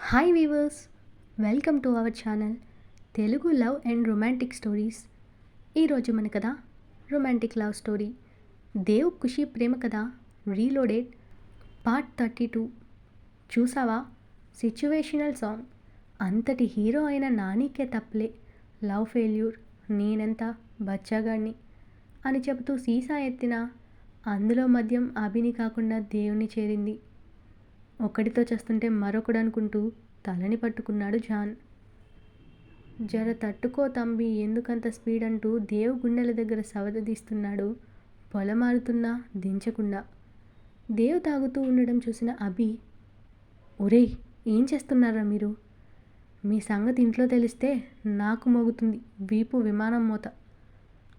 Hi viewers welcome to our channel Telugu love and romantic stories ఈరోజు మన కథ romantic love story Dev Khushi ప్రేమ కథ reloaded part thirty two చూసావా? Situational song అంతటి hero అయిన నానికే తప్పలే. లవ్ ఫెయిల్యూర్ నేనెంత బచ్చాగాడిని? అని చెబుతూ సీసా ఎత్తిన అందులో మద్యం అభిని కాకుండా దేవుని చేరింది. ఒకడితో చేస్తుంటే మరొకడు అనుకుంటూ తలని పట్టుకున్నాడు జాన్. జర తట్టుకో తంబి ఎందుకంత స్పీడ్ అంటూ దేవు గుండెల దగ్గర సవదీస్తున్నాడు పొలమారుతున్నా దించకుండా. దేవు తాగుతూ ఉండడం చూసిన అభి ఒరేయ్ ఏం చేస్తున్నారా మీరు? మీ సంగతి ఇంట్లో తెలిస్తే నాకు మోగుతుంది వీపు విమానం మోత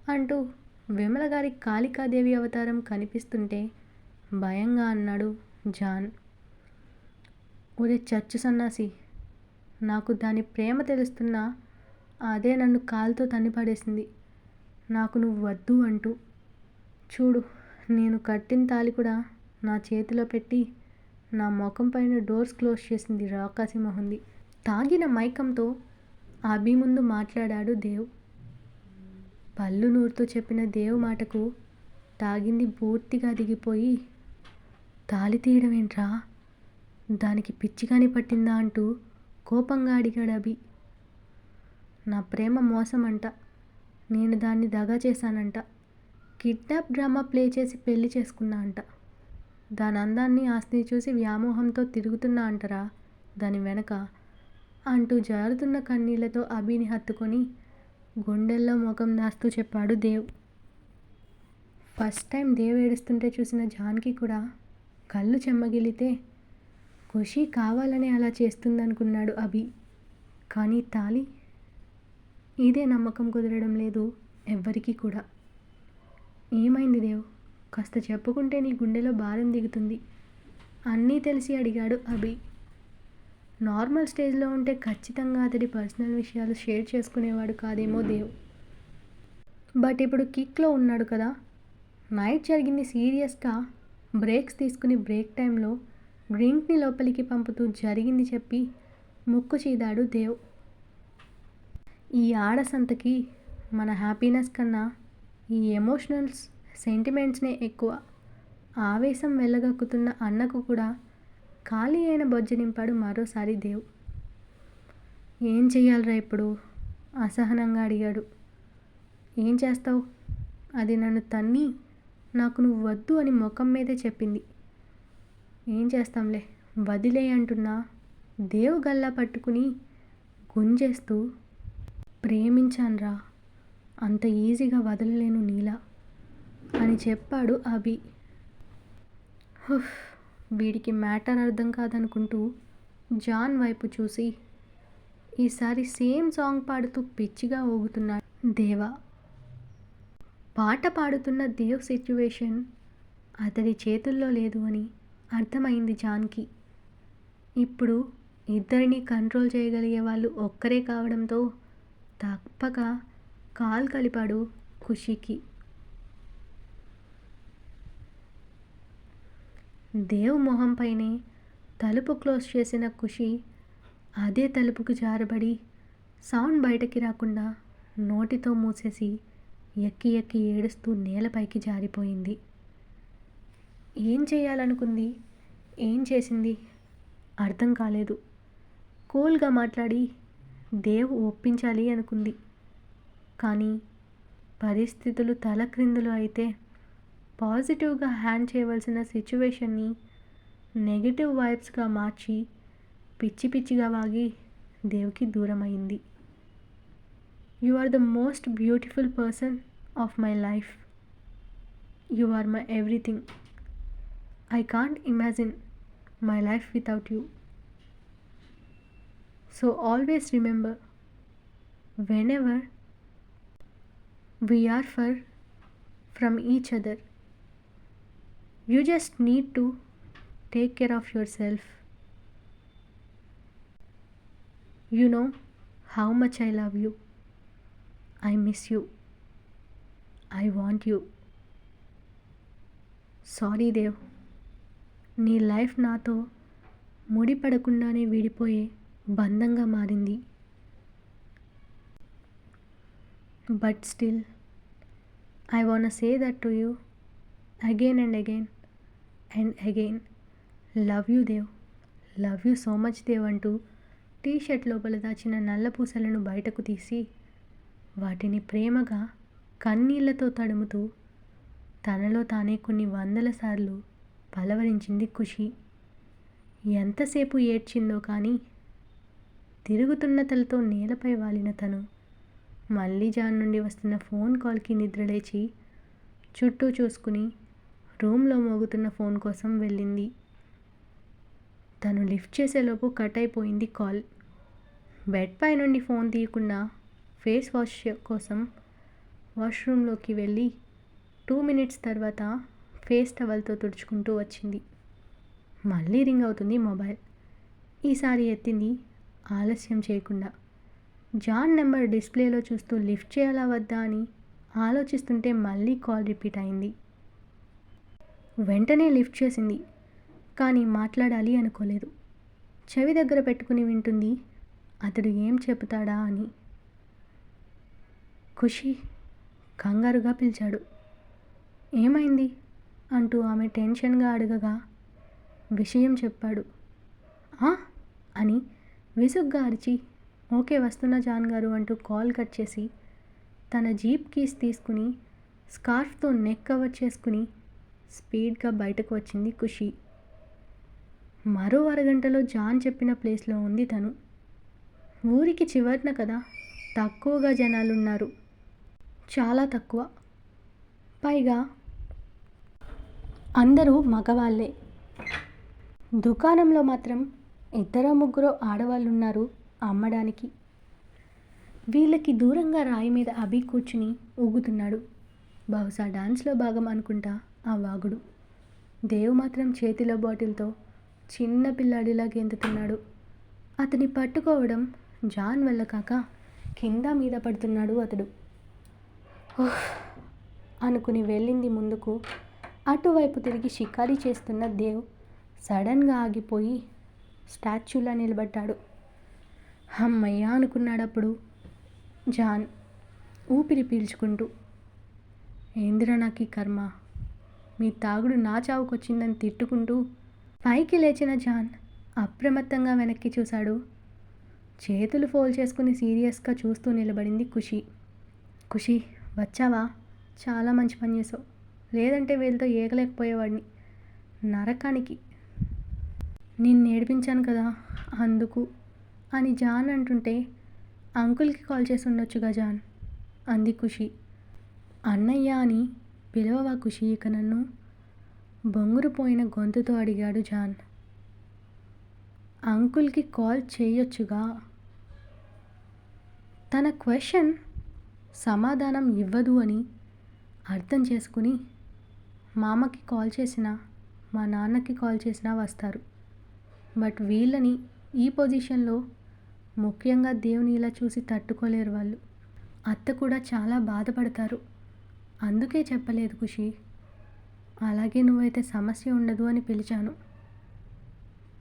అంటూ విమల గారి కాళికాదేవి అవతారం కనిపిస్తుంటే భయంగా అన్నాడు జాన్. ఒరే చచ్చు సన్నాసి నాకు దాని ప్రేమ తెలుస్తున్నా అదే నన్ను కాలుతో తన్నిపడేసింది. నాకు నువ్వు వద్దు అంటూ. చూడు నేను కట్టిన తాలి కూడా నా చేతిలో పెట్టి నా ముఖం పైన డోర్స్ క్లోజ్ చేసింది రాకాసి తాగిన మైకంతో అభి ముందు మాట్లాడాడు దేవ్. పళ్ళు నూరుతో చెప్పిన దేవ్ మాటకు తాగింది పూర్తిగా దిగిపోయి తాలి తీయడం ఏంట్రా దానికి పిచ్చిగాని పట్టిందా అంటూ కోపంగా అడిగాడు అభి. నా ప్రేమ మోసం అంట నేను దాన్ని దగా చేశానంట. కిడ్నాప్ డ్రామా ప్లే చేసి పెళ్ళి చేసుకున్నా అంట. దాని అందాన్ని ఆస్తిని చూసి వ్యామోహంతో తిరుగుతున్నా అంటరా దాని వెనక అంటూ జారుతున్న కన్నీళ్ళతో అభిని హత్తుకొని గుండెల్లో ముఖం దాస్తూ చెప్పాడు దేవ్. ఫస్ట్ టైం దేవ్ ఏడుస్తుంటే చూసిన జాన్కి కూడా కళ్ళు చెమ్మగిలితే ఖుషి కావాలని అలా చేస్తుందనుకున్నాడు అభి. కానీ తాలి ఇదే నమ్మకం కుదరడం లేదు ఎవ్వరికీ కూడా. ఏమైంది దేవ్? కాస్త చెప్పుకుంటే నీ గుండెలో భారం దిగుతుంది. అన్నీ తెలిసి అడిగాడు అభి. నార్మల్ స్టేజ్లో ఉంటే ఖచ్చితంగా అతడి పర్సనల్ విషయాలు షేర్ చేసుకునేవాడు కాదేమో దేవ్. బట్ ఇప్పుడు కిక్లో ఉన్నాడు కదా. నైట్ జరిగింది సీరియస్గా. బ్రేక్స్ తీసుకుని బ్రేక్ టైంలో డ్రింక్ని లోపలికి పంపుతూ జరిగింది చెప్పి ముక్కు చీదాడు దేవ్. ఈ ఆడసంతకి మన హ్యాపీనెస్ కన్నా ఈ ఎమోషనల్స్ సెంటిమెంట్స్నే ఎక్కువ. ఆవేశం వెళ్ళగక్కుతున్న అన్నకు కూడా ఖాళీ అయిన బొజ్జ నింపాడు మరోసారి దేవ్. ఏం చెయ్యాలరా ఇప్పుడు? అసహనంగా అడిగాడు. ఏం చేస్తావు? అది నన్ను తన్ని నాకు నువ్వు వద్దు అని ముఖం మీదే చెప్పింది. ఏం చేస్తాంలే? వదిలే అంటున్నా. దేవు గల్లా పట్టుకుని గుంజేస్తూ ప్రేమించాన్రా. అంత ఈజీగా వదలలేను నీలా అని చెప్పాడు అభి. వీడికి మ్యాటర్ అర్థం కాదనుకుంటూ జాన్ వైపు చూసి ఈసారి సేమ్ సాంగ్ పాడుతూ పిచ్చిగా ఊగుతున్నాడు దేవా. పాట పాడుతున్న దేవ్ సిచ్యువేషన్ అతడి చేతుల్లో లేదు అని అర్థమైంది జాన్కి. ఇప్పుడు ఇద్దరిని కంట్రోల్ చేయగలిగే వాళ్ళు ఒక్కరే కావడంతో తప్పక కాల్ కలిపాడు ఖుషికి. దేవ్ మొహంపైనే తలుపు క్లోజ్ చేసిన ఖుషి అదే తలుపుకు జారబడి సౌండ్ బయటకి రాకుండా నోటితో మూసేసి ఎక్కి ఎక్కి ఏడుస్తూ నేలపైకి జారిపోయింది. ఏం చేయాలనుకుంది? ఏం చేసింది? అర్థం కాలేదు. కూల్గా మాట్లాడి దేవ్ ఒప్పించాలి అనుకుంది. కానీ పరిస్థితులు తలక్రిందులు అయితే పాజిటివ్గా హ్యాండ్ చేయవలసిన సిచ్యువేషన్ని నెగిటివ్ వైబ్స్గా మార్చి పిచ్చి పిచ్చిగా వాగి దేవుకి దూరమైంది. You are the most beautiful person of my life. You are my everything. I can't imagine my life without you. So always remember whenever we are far from each other, you just need to take care of yourself. You know how much I love you. I miss you. I want you. Sorry, Dev. నీ life నాతో ముడిపడకుండానే విడిపోయే బంధంగా మారింది. But still I wanna say that to you again and again and again love you Dev love you so much Dev అంటూ T shirt లోపల దాచిన నల్ల పూసలను బయటకు తీసి వాటిని ప్రేమగా కన్నీళ్ళతో తడుముతూ తనలో తానే కొన్ని వందల సార్లు పలవరించింది ఖుషి. ఎంతసేపు ఏడ్చిందో కానీ తిరుగుతున్న తలతో నేలపై వాలిన తను. మళ్ళీ జాన్ నుండి వస్తున్న ఫోన్ కాల్కి నిద్రలేచి చుట్టూ చూసుకుని రూమ్లో మోగుతున్న ఫోన్ కోసం వెళ్ళింది. తను లిఫ్ట్ చేసేలోపు కట్ అయిపోయింది కాల్. బెడ్ పై నుండి ఫోన్ తీయకుండా ఫేస్ వాష్ కోసం వాష్రూమ్లోకి వెళ్ళి టూ మినిట్స్ తర్వాత ఫేస్ టవల్తో తుడుచుకుంటూ వచ్చింది. మళ్ళీ రింగ్ అవుతుంది మొబైల్. ఈసారి ఎత్తింది ఆలస్యం చేయకుండా. జాన్ నెంబర్ డిస్ప్లేలో చూస్తూ లిఫ్ట్ చేయాలా వద్దా అని ఆలోచిస్తుంటే మళ్ళీ కాల్ రిపీట్ అయింది. వెంటనే లిఫ్ట్ చేసింది కానీ మాట్లాడాలి అనుకోలేదు. చెవి దగ్గర పెట్టుకుని వింటుంది అతడు ఏం చెబుతాడా? అని. ఖుషి కంగారుగా పిలిచాడు ఏమైంది? అంటూ ఆమె టెన్షన్గా అడగగా విషయం చెప్పాడు. "ఆ?" అని విసుగ్గా అరిచి ఓకే వస్తున్నా జాన్ గారు అంటూ కాల్ కట్ చేసి తన జీప్ కీస్ తీసుకుని స్కార్ఫ్తో నెక్ కవర్ చేసుకుని స్పీడ్గా బయటకు వచ్చింది ఖుషి. మరో అరగంటలో జాన్ చెప్పిన ప్లేస్లో ఉంది తను. ఊరికి చివరిన కదా తక్కువగా జనాలున్నారు. చాలా తక్కువ. పైగా అందరూ మగవాళ్ళే. దుకాణంలో మాత్రం ఇద్దరో ముగ్గురో ఆడవాళ్ళు ఉన్నారు అమ్మడానికి. వీళ్ళకి దూరంగా రాయి మీద అభి కూర్చుని ఊగుతున్నాడు. బహుశా డాన్స్లో భాగం అనుకుంటా ఆ వాగుడు. దేవ్ మాత్రం చేతిలో బాటిల్తో చిన్న పిల్లాడిలా గెంతుతున్నాడు అతని పట్టుకోవడం జాన్ వల్ల కాక కింద మీద పడుతున్నాడు అతడు. ఓహ్ అనుకుని వెళ్ళింది ముందుకు అటువైపు తిరిగి షికారీ చేస్తున్న దేవ్ సడన్గా ఆగిపోయి స్టాచ్యూలా నిలబడ్డాడు. అమ్మయ్య అనుకున్నాడప్పుడు జాన్ ఊపిరి పీల్చుకుంటూ ఏందిరా నాకు ఈ కర్మ? మీ తాగుడు నా చావుకొచ్చిందని తిట్టుకుంటూ పైకి లేచిన జాన్ అప్రమత్తంగా వెనక్కి చూశాడు. చేతులు ఫోల్డ్ చేసుకుని సీరియస్గా చూస్తూ నిలబడింది ఖుషి. ఖుషి వచ్చావా? చాలా మంచి పని చేసావు. లేదంటే వీళ్ళతో ఏగలేకపోయేవాడిని నరకానికి. నేను ఏడిపించాను కదా అందుకు. అని జాన్ అంటుంటే అంకుల్కి కాల్ చేసి ఉండొచ్చుగా జాన్? అంది ఖుషి. అన్నయ్య అని పిలవవా ఖుషి ఇక నన్ను? బొంగురుపోయిన గొంతుతో అడిగాడు జాన్. అంకుల్కి కాల్ చేయొచ్చుగా తన క్వశ్చన్ సమాధానం ఇవ్వదు అని అర్థం చేసుకుని మామకి కాల్ చేసినా మా నాన్నకి కాల్ చేసినా వస్తారు. బట్ వీళ్ళని ఈ పొజిషన్లో ముఖ్యంగా దేవుని ఇలా చూసి తట్టుకోలేరు వాళ్ళు. అత్త కూడా చాలా బాధపడతారు. అందుకే చెప్పలేదు ఖుషి. అలాగే నువ్వైతే సమస్య ఉండదు అని పిలిచాను.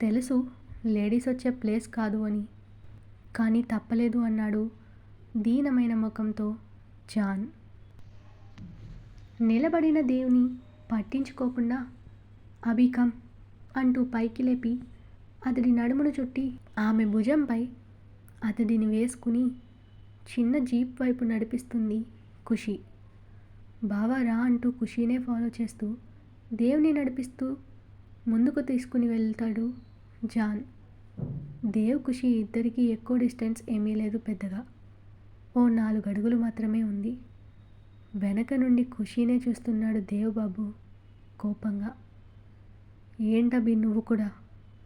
తెలుసు లేడీస్ వచ్చే ప్లేస్ కాదు అని. కానీ తప్పలేదు అన్నాడు దీనమైన ముఖంతో జాన్. నిలబడిన దేవుని పట్టించుకోకుండా అభికం అంటూ పైకి లేపి అతడి నడుమును చుట్టి ఆమె భుజంపై అతడిని వేసుకుని చిన్న జీప్ వైపు నడిపిస్తుంది ఖుషి. బావా రా అంటూ ఖుషీనే ఫాలో చేస్తూ దేవుని నడిపిస్తూ ముందుకు తీసుకుని వెళ్తాడు జాన్. దేవ్ ఖుషి ఇద్దరికీ ఎక్కువ డిస్టెన్స్ ఏమీ లేదు పెద్దగా. ఓ నాలుగు అడుగులు మాత్రమే ఉంది. వెనక నుండి ఖుషీనే చూస్తున్నాడు దేవ్ బాబు కోపంగా. ఏంటబ్బి నువ్వు కూడా?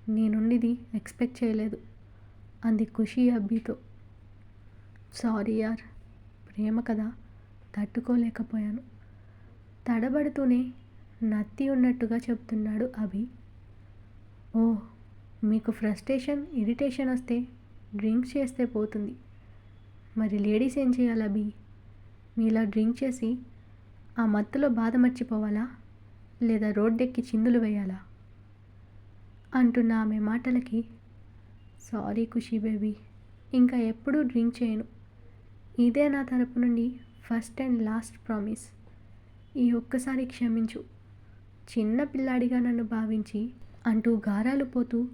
నీ నుండిది ఎక్స్పెక్ట్ చేయలేదు అంది ఖుషి అబ్బితో. సారీ యార్ ప్రేమ కదా తట్టుకోలేకపోయాను. తడబడుతూనే నత్తి ఉన్నట్టుగా చెప్తున్నాడు అభి. ఓ మీకు ఫ్రస్ట్రేషన్ ఇరిటేషన్ వస్తే డ్రింక్ చేస్తే పోతుంది. మరి లేడీస్ ఏం చేయాలి అభి? మీలా డ్రింక్ చేసి ఆ మత్తులో బాధ మర్చిపోవాలా? లేదా రోడ్డెక్కి చిందులు వేయాలా? అంటున్న ఆమె మాటలకి సారీ ఖుషీ బేబీ ఇంకా ఎప్పుడూ డ్రింక్ చేయను. ఇదే నా తరపు నుండి ఫస్ట్ అండ్ లాస్ట్ ప్రామిస్. ఈ ఒక్కసారి క్షమించు. చిన్న పిల్లాడిగా నన్ను భావించి అంటూ గారాలు పోతూ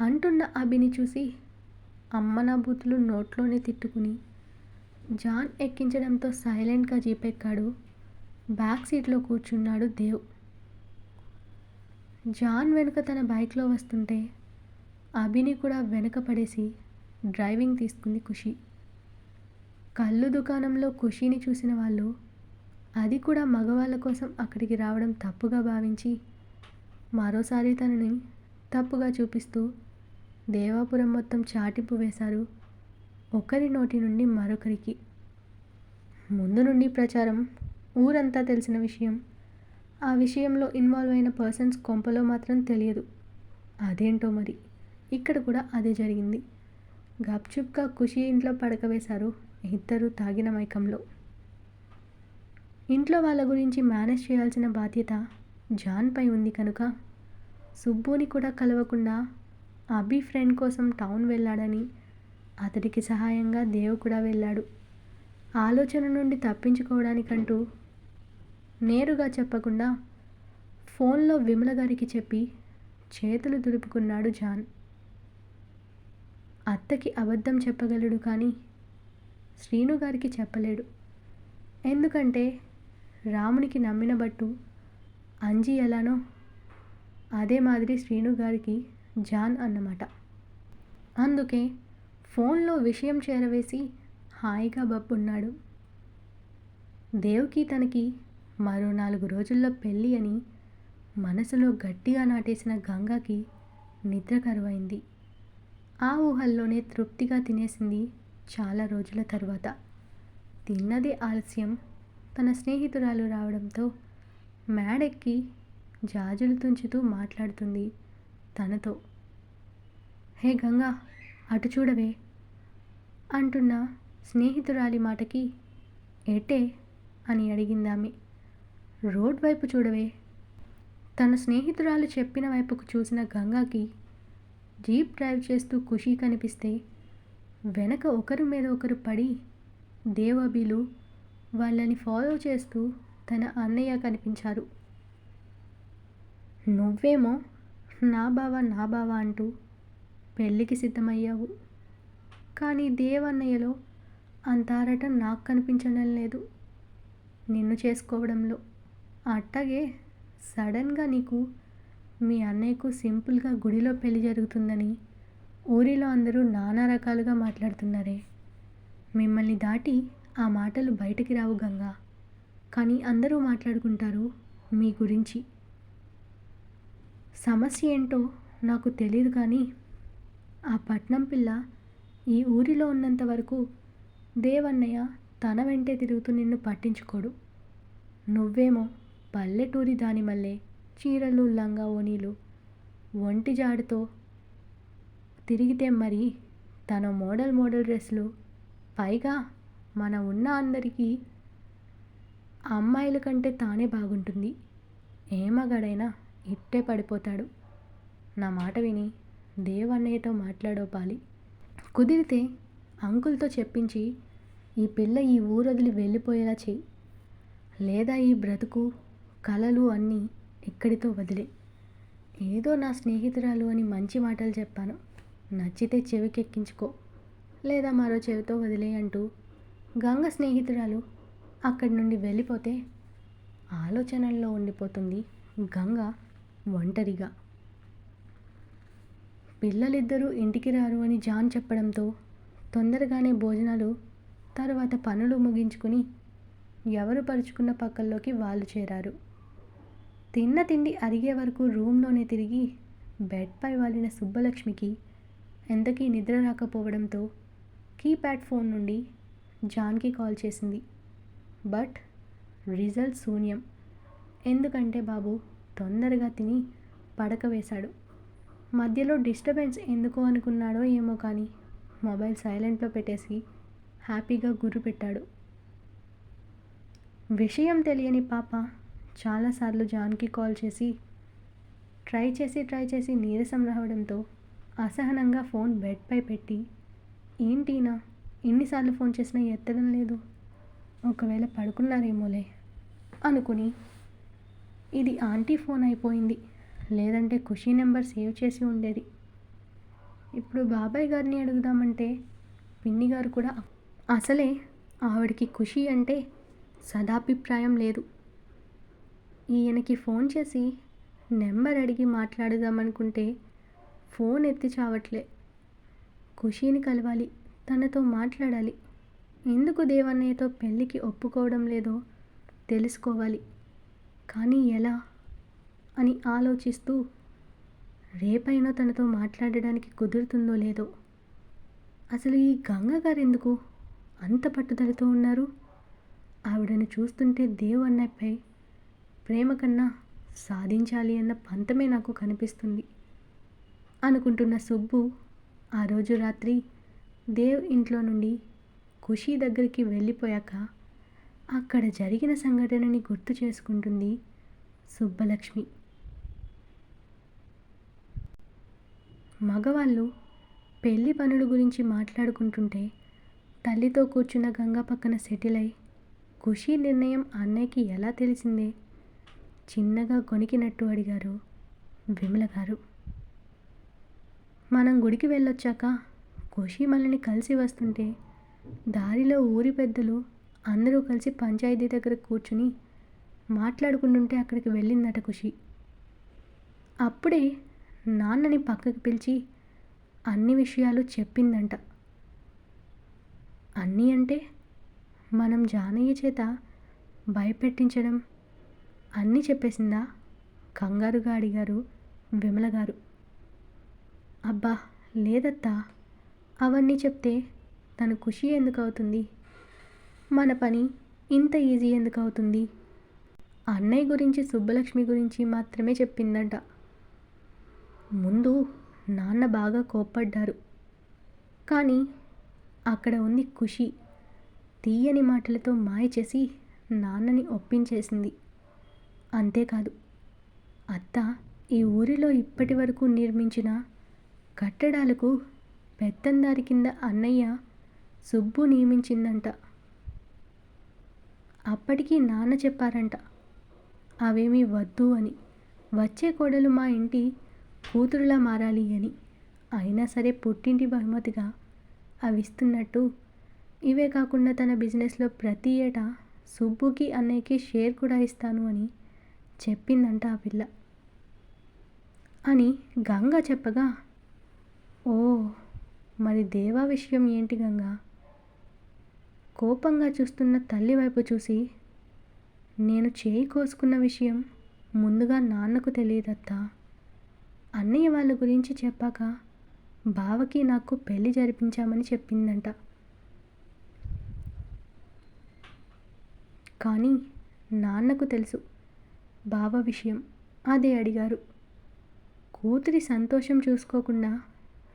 అంటున్న అభిని చూసి అమ్మ నా బూతులు నోట్లోనే తిట్టుకుని జాన్ ఎక్కించడంతో సైలెంట్గా జీపెక్కాడు. బ్యాక్ సీట్లో కూర్చున్నాడు దేవ్. జాన్ వెనుక తన బైక్లో వస్తుంటే అభిని కూడా వెనుక పడేసి డ్రైవింగ్ తీసుకుంది ఖుషి. కళ్ళు దుకాణంలో ఖుషిని చూసిన వాళ్ళు అది కూడా మగవాళ్ళ కోసం అక్కడికి రావడం తప్పుగా భావించి మరోసారి తనని తప్పుగా చూపిస్తూ దేవాపురం మొత్తం చాటింపు వేశారు ఒకరి నోటి నుండి మరొకరికి. ముందు నుండి ప్రచారం ఊరంతా తెలిసిన విషయం. ఆ విషయంలో ఇన్వాల్వ్ అయిన పర్సన్స్ కొంపలో మాత్రం తెలియదు. అదేంటో మరి? ఇక్కడ కూడా అదే జరిగింది. గప్చుప్గా ఖుషి ఇంట్లో పడకవేశారు ఇద్దరు తాగిన మైకంలో. ఇంట్లో వాళ్ళ గురించి మేనేజ్ చేయాల్సిన బాధ్యత జాన్పై ఉంది కనుక సుబ్బుని కూడా కలవకుండా అభి ఫ్రెండ్ కోసం టౌన్ వెళ్ళాడని అతడికి సహాయంగా దేవ్ కూడా వెళ్ళాడు. ఆలోచన నుండి తప్పించుకోవడానికంటూ నేరుగా చెప్పకుండా ఫోన్లో విమల గారికి చెప్పి చేతులు దులుపుకున్నాడు జాన్. అత్తకి అబద్ధం చెప్పగలడు కానీ శ్రీను గారికి చెప్పలేడు. ఎందుకంటే రామునికి నమ్మిన బట్టు అంజి ఎలానో అదే మాదిరి శ్రీను గారికి జాన్ అన్నమాట. అందుకే ఫోన్లో విషయం చేరవేసి హాయిగా బప్పున్నాడు దేవ్కి తనకి మరో నాలుగు రోజుల్లో పెళ్ళి అని మనసులో గట్టిగా నాటేసిన గంగాకి నిద్ర కరువైంది. ఆ ఊహల్లోనే తృప్తిగా తినేసింది చాలా రోజుల తర్వాత. తిన్నది ఆలస్యం. తన స్నేహితురాలు రావడంతో మేడెక్కి జాజులు తుంచుతూ మాట్లాడుతుంది తనతో. హే గంగా అటు చూడవే అంటున్న స్నేహితురాలి మాటకి ఎటే అని అడిగిందామె. రోడ్ వైపు చూడవే. తన స్నేహితురాలు చెప్పిన వైపుకు చూసిన గంగాకి జీప్ డ్రైవ్ చేస్తూ ఖుషి కనిపిస్తే వెనక ఒకరి మీద ఒకరు పడి దేవాబీలు వాళ్ళని ఫాలో చేస్తూ తన అన్నయ్య కనిపించారు. నువ్వేమో నా బావ నా బావ అంటూ పెళ్ళికి సిద్ధమయ్యావు. కానీ దేవన్నయ్యలో అంతారట నాకు కనిపించడం లేదు. నిన్ను చేసుకోవడంలో. అట్టగే సడన్గా నీకు మీ అన్నయ్యకు సింపుల్గా గుడిలో పెళ్ళి జరుగుతుందని ఊరిలో అందరూ నానా రకాలుగా మాట్లాడుతున్నారే. మిమ్మల్ని దాటి ఆ మాటలు బయటికి రావు గంగా. కానీ అందరూ మాట్లాడుకుంటారు మీ గురించి. సమస్య ఏంటో నాకు తెలియదు కానీ ఆ పట్నం పిల్ల ఈ ఊరిలో ఉన్నంత వరకు దేవన్నయ్య తన వెంటే తిరుగుతూ నిన్ను పట్టించుకోడు. నువ్వేమో పల్లెటూరి దాని చీరలు లంగా ఓనీలు ఒంటి జాడుతో తిరిగితే మరి తన మోడల్ మోడల్ డ్రెస్సులు. పైగా మన ఉన్న అందరికీ అమ్మాయిల కంటే తానే బాగుంటుంది. ఏ మగాడైనా ఇట్టే పడిపోతాడు. నా మాట విని దేవన్నయ్యతో మాట్లాడోపాలి కుదిరితే అంకుల్తో చెప్పించి ఈ పిల్ల ఈ ఊరొదిలి వెళ్ళిపోయేలా చెయ్యి. లేదా ఈ బ్రతుకు కలలు అన్నీ ఎక్కడితో వదిలే. ఏదో నా స్నేహితురాలు అని మంచి మాటలు చెప్పాను. నచ్చితే చెవికెక్కించుకో. లేదా మరో చెవితో వదిలే అంటూ గంగ స్నేహితురాలు అక్కడి నుండి వెళ్ళిపోతే ఆలోచనల్లో ఉండిపోతుంది గంగ ఒంటరిగా. పిల్లలిద్దరూ ఇంటికి రారు అని జాన్ చెప్పడంతో తొందరగానే భోజనాలు తర్వాత పనులు ముగించుకుని ఎవరు పరుచుకున్న పక్కల్లోకి వాళ్ళు చేరారు. తిన్న తిండి అరిగే వరకు రూమ్లోనే తిరిగి బెడ్పై వాలిన సుబ్బలక్ష్మికి ఎంతకీ నిద్ర రాకపోవడంతో కీప్యాడ్ ఫోన్ నుండి జాన్కి కాల్ చేసింది. బట్ రిజల్ట్ శూన్యం. ఎందుకంటే బాబు తొందరగా తిని పడక వేశాడు. మధ్యలో డిస్టర్బెన్స్ ఎందుకు అనుకున్నాడో ఏమో కానీ మొబైల్ సైలెంట్లో పెట్టేసి హ్యాపీగా గుర్రు పెట్టాడు. విషయం తెలియని పాప చాలాసార్లు జాన్కి కాల్ చేసి ట్రై చేసి ట్రై చేసి నీరసం రావడంతో అసహనంగా ఫోన్ బెడ్పై పెట్టి ఏంటినా ఎన్నిసార్లు ఫోన్ చేసినా ఎత్తడం లేదు. ఒకవేళ పడుకున్నారేమోలే అనుకుని ఇది ఆంటీ ఫోన్ అయిపోయింది. లేదంటే ఖుషీ నెంబర్ సేవ్ చేసి ఉండేది. ఇప్పుడు బాబాయ్ గారిని అడుగుదామంటే పిన్ని గారు కూడా అసలే ఆవిడకి ఖుషి అంటే సదాభిప్రాయం లేదు. ఈయనకి ఫోన్ చేసి నెంబర్ అడిగి మాట్లాడుదామనుకుంటే ఫోన్ ఎత్తి చావట్లే. ఖుషీని కలవాలి తనతో మాట్లాడాలి. ఎందుకు దేవన్నయ్యతో పెళ్ళికి ఒప్పుకోవడం లేదో తెలుసుకోవాలి. కానీ ఎలా? అని ఆలోచిస్తూ రేపైనా తనతో మాట్లాడడానికి కుదురుతుందో లేదో. అసలు ఈ గంగగారు ఎందుకు అంత పట్టుదలతో ఉన్నారు? ఆవిడను చూస్తుంటే దేవు ప్రేమ కన్నా సాధించాలి అన్న పంతమే నాకు కనిపిస్తుంది. అనుకుంటున్న సుబ్బు ఆ రోజు రాత్రి దేవ్ ఇంట్లో నుండి ఖుషీ దగ్గరికి వెళ్ళిపోయాక అక్కడ జరిగిన సంఘటనని గుర్తు చేసుకుంటుంది సుబ్బలక్ష్మి. మగవాళ్ళు పెళ్ళి పనుల గురించి మాట్లాడుకుంటుంటే తల్లితో కూర్చున్న గంగా పక్కన సెటిల్ అయి ఖుషీ నిర్ణయం అన్నయ్యకి ఎలా తెలిసిందే? చిన్నగా గొణికినట్టు అడిగారు విమల గారు. మనం గుడికి వెళ్ళొచ్చాక ఖుషి కలిసి వస్తుంటే దారిలో ఊరి పెద్దలు అందరూ కలిసి పంచాయతీ దగ్గర కూర్చుని మాట్లాడుకుంటుంటే అక్కడికి వెళ్ళిందట ఖుషి. అప్పుడే నాన్నని పక్కకు పిలిచి అన్ని విషయాలు చెప్పిందంట. అన్నీ అంటే మనం జానయ్య చేత భయపెట్టించడం అన్నీ చెప్పేసిందా? కంగారుగా అడిగారు విమల గారు. అబ్బా లేదత్తా. అవన్నీ చెప్తే తను ఖుషి ఎందుకు అవుతుంది? మన పని ఇంత ఈజీ ఎందుకు అవుతుంది? అన్నయ్య గురించి సుబ్బలక్ష్మి గురించి మాత్రమే చెప్పిందంట. ముందు నాన్న బాగా కోప్పడ్డారు. కానీ అక్కడ ఉంది ఖుషి. తీయని మాటలతో మాయ చేసి నాన్నని ఒప్పించేసింది. అంతేకాదు. అత్త ఈ ఊరిలో ఇప్పటి వరకు నిర్మించిన కట్టడాలకు పెత్తందారి కింద అన్నయ్య సుబ్బు నియమించిందంట. అప్పటికి నాన్న చెప్పారంట అవేమీ వద్దు అని. వచ్చే కోడలు మా ఇంటి కూతురులా మారాలి అని. అయినా సరే పుట్టింటి బహుమతిగా అవి ఇస్తున్నట్టు ఇవే కాకుండా తన బిజినెస్లో ప్రతి ఏటా సుబ్బుకి అన్నయ్యకి షేర్ కూడా ఇస్తాను అని చెప్పిందంట ఆ పిల్ల. అని గంగ చెప్పగా ఓ మరి దేవా విషయం ఏంటి గంగ? కోపంగా చూస్తున్న తల్లి వైపు చూసి నేను చేయి కోసుకున్న విషయం ముందుగా నాన్నకు తెలియదత్తా. అన్నయ్య వాళ్ళ గురించి చెప్పాక బావకి నాకు పెళ్ళి జరిపించామని చెప్పిందంట. కానీ నాన్నకు తెలుసు. బావ విషయం అదే అడిగారు. కూతురి సంతోషం చూసుకోకుండా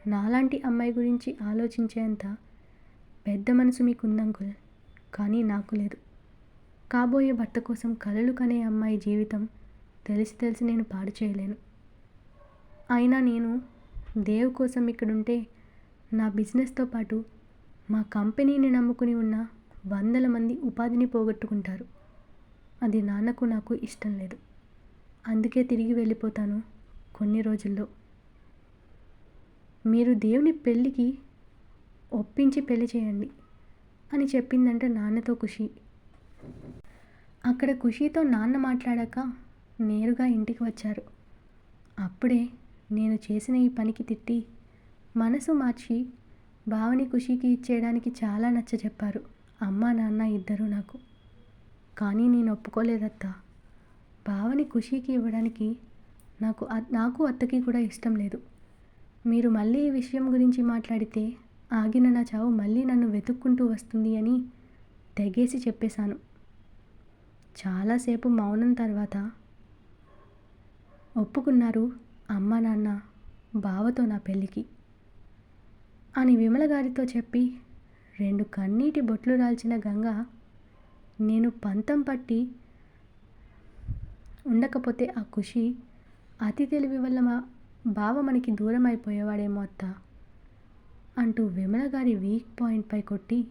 నాలాంటి అమ్మాయి గురించి ఆలోచించేంత పెద్ద మనసు మీకుందంకుల్ కానీ నాకు లేదు. కాబోయే భర్త కోసం కలలు కనే అమ్మాయి జీవితం తెలిసి తెలిసి నేను పాడు చేయలేను. అయినా నేను దేవ్ కోసం ఇక్కడుంటే నా బిజినెస్తో పాటు మా కంపెనీని నమ్ముకుని ఉన్న వందల మంది ఉపాధిని పోగొట్టుకుంటారు. అది నాన్నకు నాకు ఇష్టం లేదు. అందుకే తిరిగి వెళ్ళిపోతాను కొన్ని రోజుల్లో. మీరు దేవుని పెళ్ళికి ఒప్పించి పెళ్ళి చేయండి అని చెప్పిందంటే నాన్నతో ఖుషి. అక్కడ ఖుషితో నాన్న మాట్లాడాక నేరుగా ఇంటికి వచ్చారు. అప్పుడే నేను చేసిన ఈ పనికి తిట్టి మనసు మార్చి భావని ఖుషికి ఇచ్చేయడానికి చాలా నచ్చ చెప్పారు అమ్మ నాన్న ఇద్దరు నాకు. కానీ నేను ఒప్పుకోలేదత్తా. బావని ఖుషీకి ఇవ్వడానికి నాకు నాకు అత్తకి కూడా ఇష్టం లేదు. మీరు మళ్ళీ ఈ విషయం గురించి మాట్లాడితే ఆగిన నా చావు మళ్ళీ నన్ను వెతుక్కుంటూ వస్తుంది అని తెగేసి చెప్పేశాను. చాలాసేపు మౌనం తర్వాత ఒప్పుకున్నారు అమ్మ నాన్న బావతో నా పెళ్ళికి అని విమల గారితో చెప్పి రెండు కన్నీటి బొట్లు రాల్చిన గంగ నేను పంతం పట్టి ఉండకపోతే ఆ ఖుషి అతి తెలివి వల్ల మా బావ మనకి దూరం అయిపోయేవాడేమో అత్త అంటూ విమల గారి వీక్ పాయింట్పై కొట్టి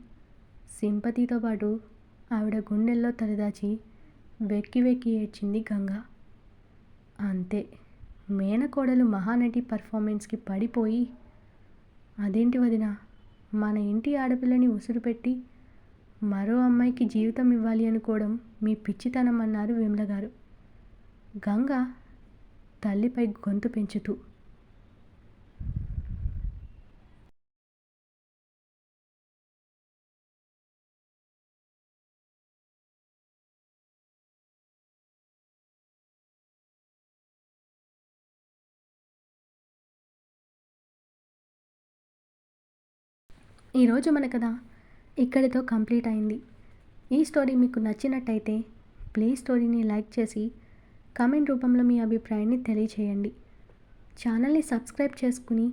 సింపతితో పాటు ఆవిడ గుండెల్లో తలదాచి వెక్కి వెక్కి ఏడ్చింది గంగ. అంతే మేనకోడలు మహానటి పర్ఫార్మెన్స్కి పడిపోయి అదేంటి వదిన మన ఇంటి ఆడపిల్లని ఉసురు పెట్టి మరో అమ్మాయికి జీవితం ఇవ్వాలి అనుకోవడం మీ పిచ్చితనం అన్నారు విమల గారు గంగ తల్లిపై గొంతు పెంచుతూ. ఈరోజు మన కదా ఇక్కడితో కంప్లీట్ అయింది. ఈ స్టోరీ మీకు నచ్చినట్టయితే ప్లీజ్ స్టోరీని లైక్ చేసి కామెంట్ రూపంలో మీ అభిప్రాయాన్ని తెలియచేయండి. ఛానల్ని సబ్స్క్రైబ్ చేసుకుని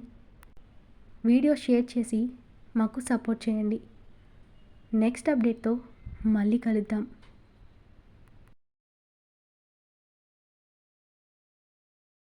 వీడియో షేర్ చేసి మాకు సపోర్ట్ చేయండి. నెక్స్ట్ అప్డేట్తో మళ్ళీ కలుద్దాం.